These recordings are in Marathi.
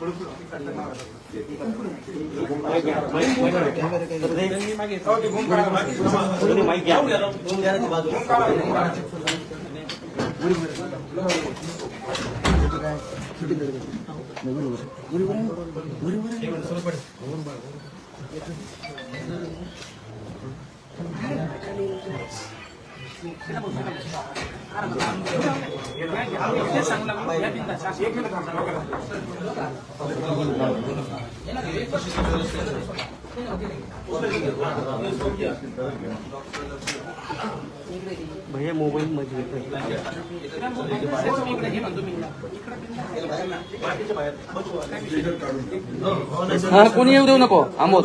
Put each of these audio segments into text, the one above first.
बरोबर भैया मोबाईल मध्ये हा कोणी येऊ देऊ नको? आमोद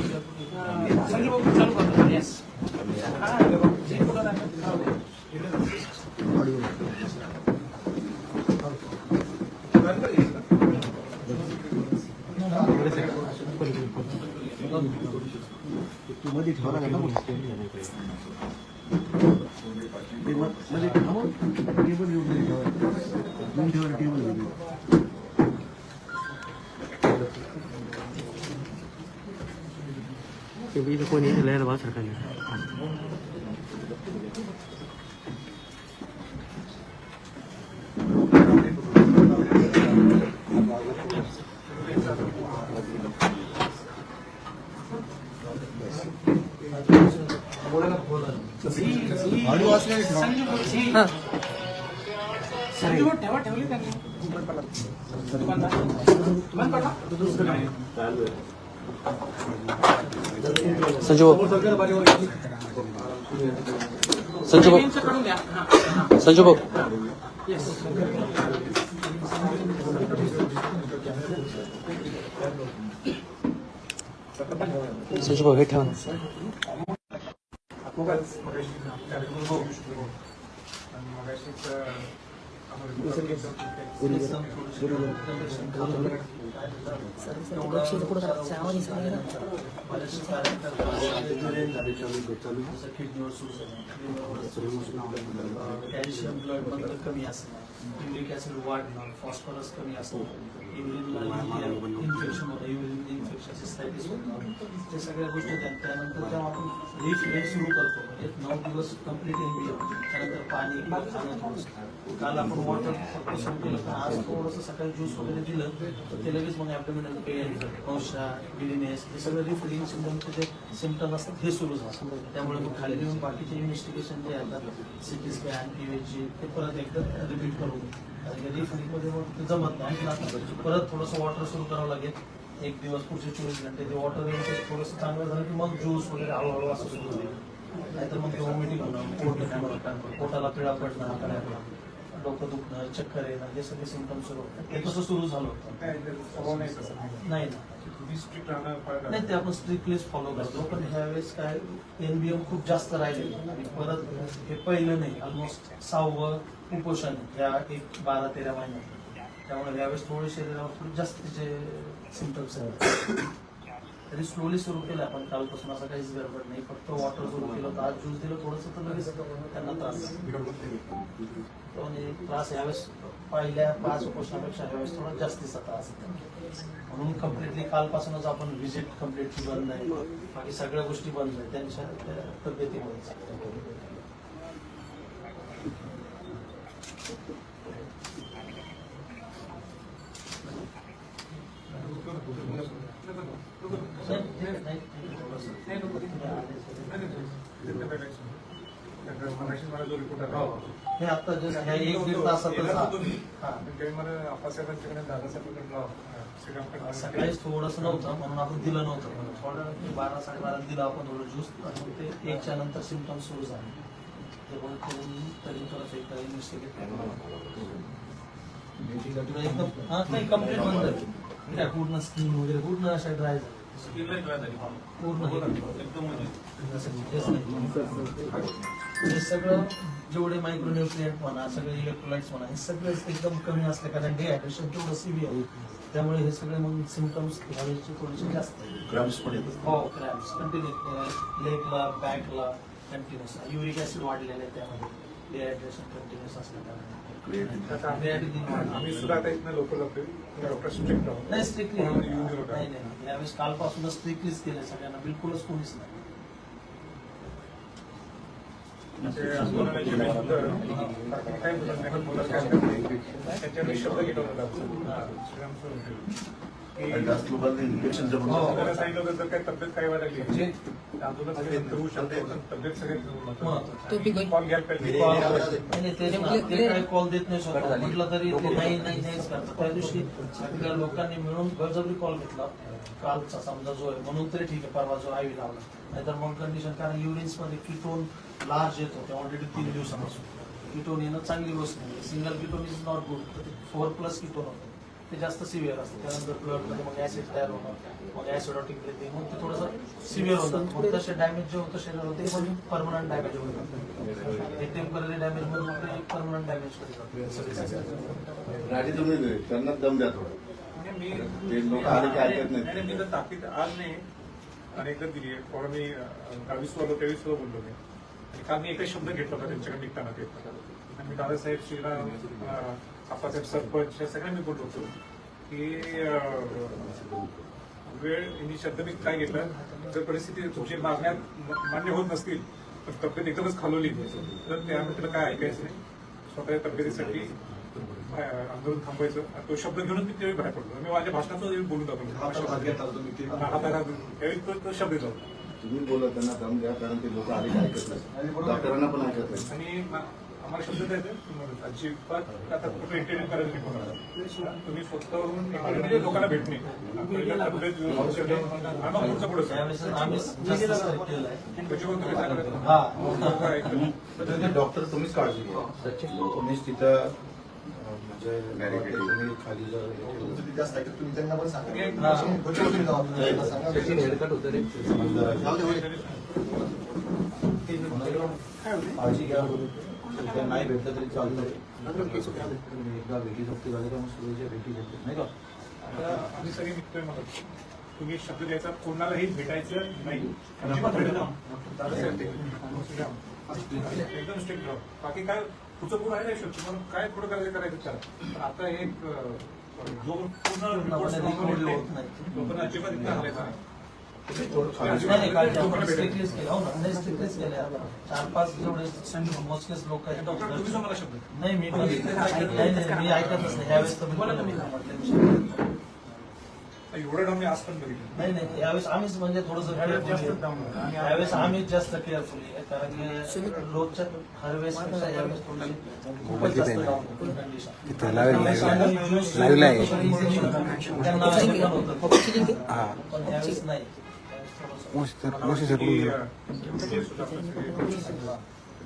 मध्ये ठेवा टेबल घेऊन ठेवा टेबल घेऊन कोणी लहर भाव सरकारी दुकानदार संजू भाऊ संजू भाऊ संजू भाऊ संजू भाऊ हे ठेवा ना. कॅल्शियम ब्लड मधलं कमी असणं युरिक ऍसिड वाढणं फॉस्फरस कमी असणं युरिनला इन्फेक्शन होतं युरिन इन्फेक्शन सिस्टायटिस होतं ते सगळ्या गोष्टी होत्या त्यानंतर जेव्हा आपण रिफिल सुरू करतो म्हणजे नऊ दिवस कंप्लीट एनबीएम त्यानंतर पाणी खाणं थोडंसं काल आपण वॉटर सुरू केलं आज थोडंसं सकाळी ज्यूस वगैरे दिलं तर ते लगेच मग ॲबडोमिनल पेन औषा हे सगळं रिफिलिंग सिम्टमचे जे सिम्टम असतात हे सुरू झालं त्यामुळे मग खाली येऊन बाकीचे इन्व्हेस्टिगेशन जे आहेत सिटी स्कॅन पीएचजी ते परत एकदा रिपीट करून रिफिलिंगमध्ये मग जमत नाही. परत थोडंसं वॉटर सुरू करावं लागेल. एक दिवस पुढचे चोवीस घंटे ते वॉटर थोडंसं चांगलं झालं की मग ज्यूस वगैरे हळूहळू असं सुरू होईल. नाहीतर मग ते व्हॉमिटिंग होणार. पोट पोटाला पिळा पडणार. डोकं दुखणं चक्कर येणं हे सगळे सिमटम सुरू होतात. ते कसं सुरू झालं होतं? नाही ना. नाही ते आपण स्ट्रिक्टलीच फॉलो करतो. पण ह्यावेळेस काय एनबीएम खूप जास्त राहिले. आणि परत हे पहिलं नाही ऑलमोस्ट सहावं कुपोषण या एक बारा तेरा महिन्यात. त्यामुळे यावेळेस थोडे शरीरावर जास्तीचे सिमटम्स आहेत. तरी स्लोली सुरू केलं आपण. कालपासून असं काहीच गडबड नाही. फक्त वॉटर सुरू केलं तर आज ज्यूस दिलं थोडंसं तर लगेच त्यांना त्रास तो म्हणजे त्रास यावेळेस पहिल्या पाच उपोषणापेक्षा यावेळेस थोडा जास्तीचा त्रास म्हणून कम्प्लिटली कालपासूनच आपण व्हिजिट कम्प्लिटली बंद आहे. बाकी सगळ्या गोष्टी बंद आहेत. त्यांच्या त्या तब्येतीमुळे हे आता जस्ट ह्या एक दीड तासातच हा. हा. सकाळीच थोडस नव्हतं म्हणून आपण दिलं नव्हतं. थोडं बारा साडेबारा दिलं आपण थोडं ज्यूस आणि ते एकच्या नंतर सिमटम सुरू झाले. ते पण करून तरी थोडंसं एक इन्व्हेस्टिगेट तुला एकदम हा नाही. कंप्लीट बंद पूर्ण स्किन वगैरे पूर्ण अशा ड्राय पूर्ण तेच नाही. हे सगळं जेवढे मायक्रोन्युट्रिएंट म्हणा सगळे इलेक्ट्रोलाइट्स म्हणा हे सगळे एकदम कमी असले कारण डिहायड्रेशन तेवढं सिव्हिअर त्यामुळे हे सगळे मग सिमटम्स ह्यावेळेचे थोडेसे जास्त पण येतात. हो क्रॅम्स कंटिन्यू लेगला बॅकला कंटिन्युअस युरिक ऍसिड वाढलेलं आहे त्यामध्ये. डिहायड्रेशन कंटिन्युअस असल्या कारणाने. आम्ही सुद्धा आता इथनं लोक जातोय. डॉक्टर स्ट्रिक्ट नाही स्ट्रिक्टली कोणाला नाही. येऊन देऊ नका. नाही यावेळेस कालपासूनच स्ट्रिक्टलीच केलं सगळ्यांना. बिलकुलच कोणीच नाही. ते आंदोलनाची नंतर काय बोलत नाही, बोलत काय नाही. त्याच्यावर शब्द घेतला होता की आणि जास्त लोकांना इन्फेक्शन जर सांगितलं होतं जर काही तब्येत काय वाढली? ते आंदोलन सगळ्यात होऊ शकते. पण तब्येत सगळ्यात महत्वाचं. कॉल घ्यायला पाहिजे. ते देत नाही स्वतः. म्हटलं तरी ते नाही नाही नाहीच करतात त्या दिवशी लोकांनी मिळून बळजबरी कॉल घेतला. कालचा समजा जो आहे म्हणून तरी ठीक आहे परवा जो आयवी लावला. नाहीतर मग कंडिशन कारण युरिन्समध्ये किटोन लार्ज येत. होते ऑलरेडी तीन दिवसापासून. किटोन येणं चांगली गोष्ट नाही. Single ketone is not good four plus ketone होतं. ते जास्त सिव्हिअर असतं. त्यानंतर ब्लडमध्ये मग ऍसिड तयार होणं मग ऍसिडॉटिक ब्रिथिंग मग ते थोडंसं सिव्हिअर होतं मग तसे डॅमेज जे होतं शरीरावर ते म्हणजे परमनंट डॅमेज होतं हे टेंपररी डॅमेज मधून ते परमनंट डॅमेज करतात राजी तुम्ही त्यांना दम द्या थोडं. म्हणजे मी ते लोक आले की ऐकत नाही, नाहीत मी तर ताकीद आज नाही. अनेकदा दिली आहे. परवा मी दहावीस वालो तेवीस वालो बोललो मी. आणि काल मी एकच शब्द घेतला होता त्यांच्याकडे निघताना ते. आणि मी दादासाहेब श्रीराम आप्पासाहेब सरपंच या सगळ्यांना मी बोललो होतो की वेळ यांनी शब्द मी काय घेतला जर परिस्थिती तुमची मागण्या म- मान्य होत नसतील तर तब्येत एकदमच खालवली. तर त्यामुळे त्याला काय ऐकायचं नाही? स्वतःच्या तब्येतीसाठी आंदोलन थांबायचं तो शब्द घेऊन मी त्यावेळी बाहेर पडलो. मी माझ्या भाषणात बोलून दाखवलो हातात. त्यावेळी तो शब्द येतो तुम्ही बोला त्यांना दम द्या कारण ते लोक आले ऐकत नाही डॉक्टरांना पण ऐकत नाही आणि आम्हाला शब्द द्यायचे तुम्हाला अजिबात आता कुठे इंटरव्ह्यू नाही कोणाला. तुम्ही स्वतःवरून म्हणजे लोकांना भेटणे पुढचं पुढं करायचं? हा. डॉक्टर तुम्हीच काळजी घ्या. तुम्हीच तिथं काळजी घ्या. नाही भेटलं तरी तुम्ही एकदा भेटी सोबती झाली का मग सुरूच्या भेटी घेतो नाही का? आता आम्ही सगळे निघतोय मग. तुम्ही शब्द द्यायचा कोणालाही भेटायचं नाही. एकदम स्ट्रिक्ट राहा. बाकी काय पुढचं पुढं आहे नाही शकतो. पण काय पुढं करायचं करायचं पण आता एक जो पूर्ण नाही. लोकांना अजिबात इथं हलायचं नाही. नाही, नाही, काळजी आपण strictlyच केलं. हो ना, नाही, केलं. चार पाच जेवढे मोजकेच लोक आहेत. डॉक्टर तुम्ही मला शब्द नाही मी पण नाही, नाही, मी ऐकतच नाही ह्यावेळेस तर मी एवढं डाऊन मी आज पण बघितलं नाही नाही यावेळेस आम्हीच म्हणजे थोडस यावेळेस आम्हीच जास्त केअरफुली आहे कारण की रोजच्या हरवेळेस यावेळेस थोडीशी खूपच जास्त. पण यावेळेस नाही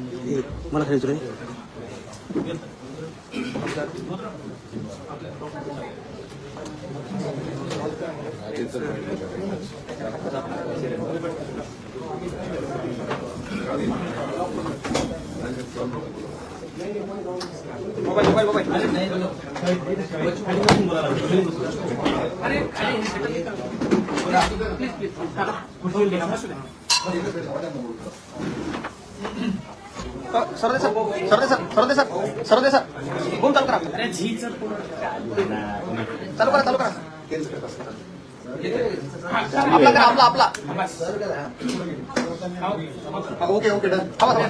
नेहमी होतं पण यावेळेस सगळंच कारण ते नाहीच आहे. Sarde sir Sarde sir Sarde sir Sarde sir बोल चालू करा चालू करा चालू करा. आपला करा आपला आपला. Okay okay done. थांबा थांबा.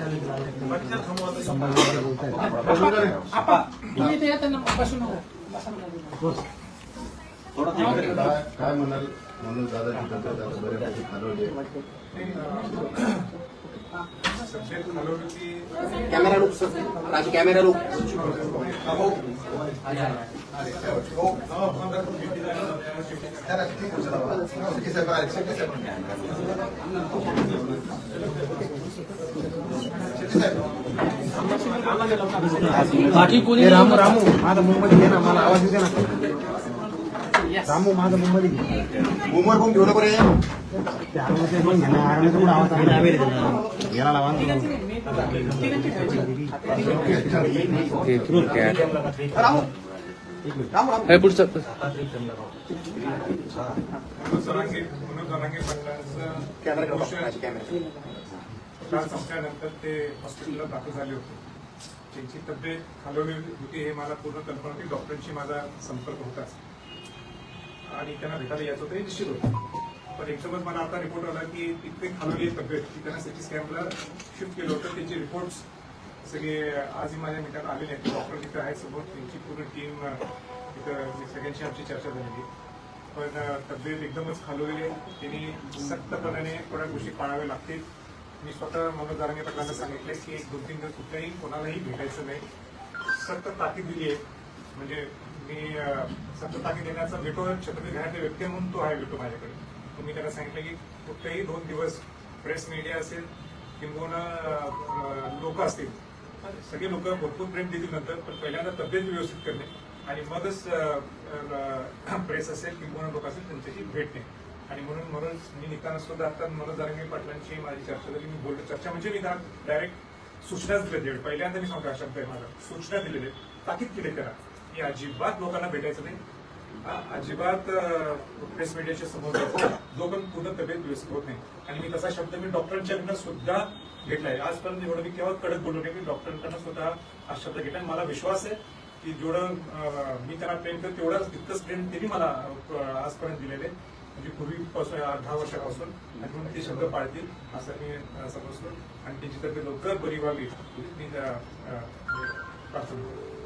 काय म्हणाल? म्हणून आता बऱ्यापैकी खालवली कॅमेरा रुक सर. राजू कॅमेरा रुक बाकी कोणी रामू रामू. माझा मुंबईत घे ना मला आवाज येते ना. रामू माझा मुंबईत घे मुंबईवर पण घेऊ नको रे पण पण आवाज लावा. रामू. पुढचं. संपल्यानंतर ते हॉस्पिटलला दाखल झाले होते. त्यांची तब्येत खालवली होती हे मला पूर्ण कल्पना होती. डॉक्टरांशी माझा संपर्क होताच. आणि त्यांना भेटायला यायचं होतं निश्चित होतं. पण एकदमच मला आता रिपोर्ट आला की इतके खालवली आहे तब्येत की त्यांना सिटी स्कॅनला शिफ्ट केलं होतं. त्यांचे रिपोर्ट्स सगळे आजही माझ्या मिठात आलेले आहेत. डॉक्टर तिथे आहेत समोर. त्यांची पूर्ण टीम तिथं सगळ्यांशी आमची चर्चा झालेली. पण तब्येत एकदमच खालवलेली आहे. त्यांनी सक्तपणाने थोड्या गोष्टी पाळाव्या लागतील. मी स्वतः मनोज जारंगे सांगितलं सांगितलंय की एक दोन तीन दिवस कुठल्याही कोणालाही भेटायचं नाही. सक्त ताकीद दिली आहे. म्हणजे मी अ, सक्त देण्याचा भेटो छत्रपती घरातले व्यक्ती म्हणून तो आहे भेटो माझ्याकडे. तर मी त्याला सांगितलं की कुठेही दोन दिवस प्रेस मीडिया असेल किंबहुना लोक असतील. सगळे लोक भरपूर प्रेम देतील नंतर पण पहिल्यांदा तब्येत व्यवस्थित करणे आणि मगच प्रेस असेल किंबहुना लोक असेल त्यांच्याशी भेटणे आणि म्हणून मनोज मी निघताना सुद्धा आता मनोज जारंगे पाटलांची माझी चर्चा झाली. मी बोलतो चर्चा म्हणजे मी डायरेक्ट सूचनाच दिल्या पहिल्यांदा मी सांगतो हा शब्द आहे माझा. सूचना दिलेले ताकीद केले त्याला. की अजिबात लोकांना भेटायचं नाही. अजिबात प्रेस मीडियाच्या समोर जायचं जो पण पूर्ण तब्येत व्यवस्थित होत नाही. आणि मी तसा शब्द मी डॉक्टरांच्याकडनं सुद्धा घेतलाय. आजपर्यंत एवढं मी केव्हा कडक बोललो नाही मी डॉक्टरांकडनं सुद्धा हा शब्द घेतला मला विश्वास आहे की जेवढं मी त्यांना प्रेम करतो तेवढंच तितकंच प्रेम त्यांनी मला आजपर्यंत दिलेले म्हणजे पूर्वीपासून आठ दहा वर्षापासून आणि म्हणून ते शब्द पाळतील असं मी समजतो. आणि त्यांची तब्येत लवकर बरी व्हावी. मी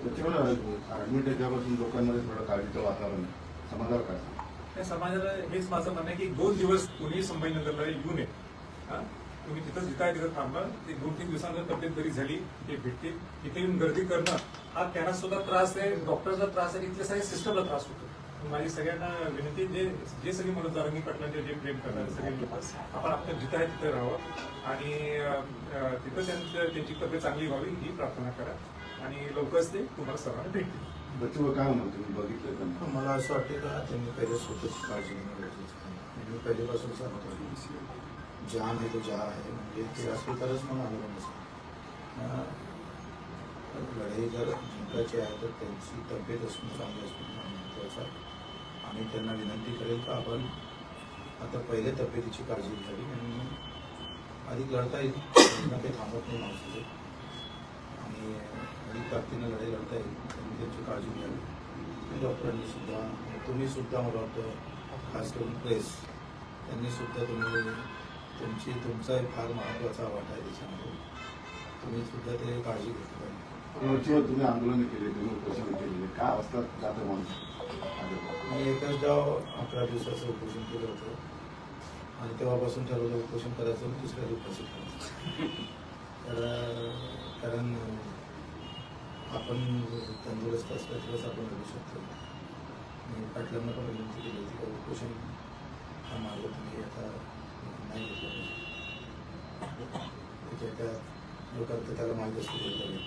ऍडमिट त्यापासून लोकांमध्ये थोडं काळजीचं वातावरण समाजाला काय या समाजाला हेच माझं म्हणणं आहे की दोन दिवस कोणी संभाजीनगरला येऊ नये. हा? तुम्ही तिथं जिथं आहे तिथं थांबा. ते दोन तीन दिवसांना तब्येत बरी झाली ते भेटतील. इथे येऊन गर्दी करणं हा त्यांना सुद्धा त्रास आहे डॉक्टरचा त्रास आहे इथल्या सगळ्या सिस्टमला त्रास होतो. माझी सगळ्यांना विनंती जे जे सगळे मनोज जारंगी पाटलांचे जे प्रेम करणारे सगळे लोक आपण आपलं जिथं आहे तिथं राहावं. आणि तिथं त्यांचं त्यांची तब्येत चांगली व्हावी ही प्रार्थना करा. आणि लवकरच ते तुम्हाला सर्वांना भेटतील. बच्चू काय म्हणतो तुम्ही बघितलं त्यांना मला असं वाटतं का त्यांनी पहिले स्वतःची काळजी घेणं गरजेचं आहे. मी पहिल्यापासून सांगतो. जान आहे तो जहा आहे. म्हणजे ते असले तरच मग अनुभव नसतो. लढाई जर जिंकायची आहे तर त्यांची तब्येत असणं चांगली असणं महत्त्वाचं आहे. आणि त्यांना विनंती करेल का आपण आता पहिले तब्येतीची काळजी घ्यावी आणि अधिक लढता येईल. काही थांबत नाही माणसाचे. आणि अधिक ताकदीनं लढाई लढता येईल. त्यांनी त्यांची काळजी घ्यावी. डॉक्टरांनी सुद्धा तुम्ही सुद्धा मला वाटतं खास करून प्रेस त्यांनी सुद्धा तुम्ही तुमची तुमचा एक फार महत्त्वाचा वाटा आहे त्याच्यामध्ये तुम्ही सुद्धा ते काळजी घेतली पाहिजे. तुम्ही आंदोलन केले तुम्ही उपोषण केलेले. काय अवस्था जातं मी एकच डाव अकरा दिवसाचं उपोषण केलं होतं. आणि तेव्हापासून ठरवलं उपोषण करायचं दुसऱ्या दिवशी करायचं. तर कारण आपण तंदुरुस्त असल्यातच आपण लढू शकतो मी पाटलांना पण विनंती केली होती का उपोषण हा मार्ग तुम्ही आता नाही घेतला पाहिजे त्याच्या त्या जो करतो त्याला माहीत असतो ते करेल.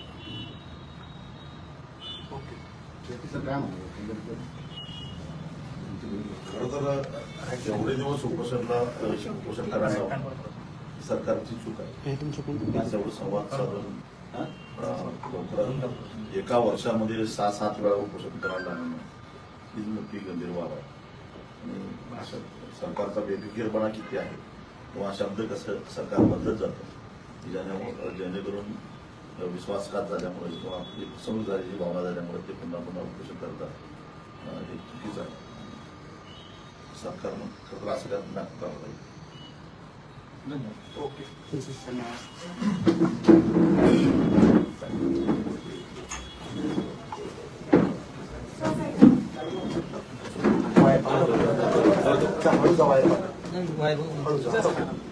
शेतीचं काय म्हणतो खरं तर एवढे दिवस उपोषणला उपोषण करायला सरकारची चूक आहे. हे तुमचं कोण आज एवढं संवाद साधून लवकरात एका वर्षामध्ये सहा सात वेळा उपोषण करायला लागणं हीच मोठी गंभीर बाब आहे. आणि अशा सरकारचा बेफिकीरपणा किती आहे? किंवा शब्द कसं सरकार बदलत जातं? ज्याने ज्याच्यामुळे जेणेकरून विश्वासघात झाल्यामुळे किंवा आपली फसवणूक झाल्याची भावना झाल्यामुळे ते पुन्हा पुन्हा उपोषण करतात. हे चुकीचं आहे. सरकारनं खरं असं करावं लागेल 这是什么嗯嗯嗯嗯嗯嗯嗯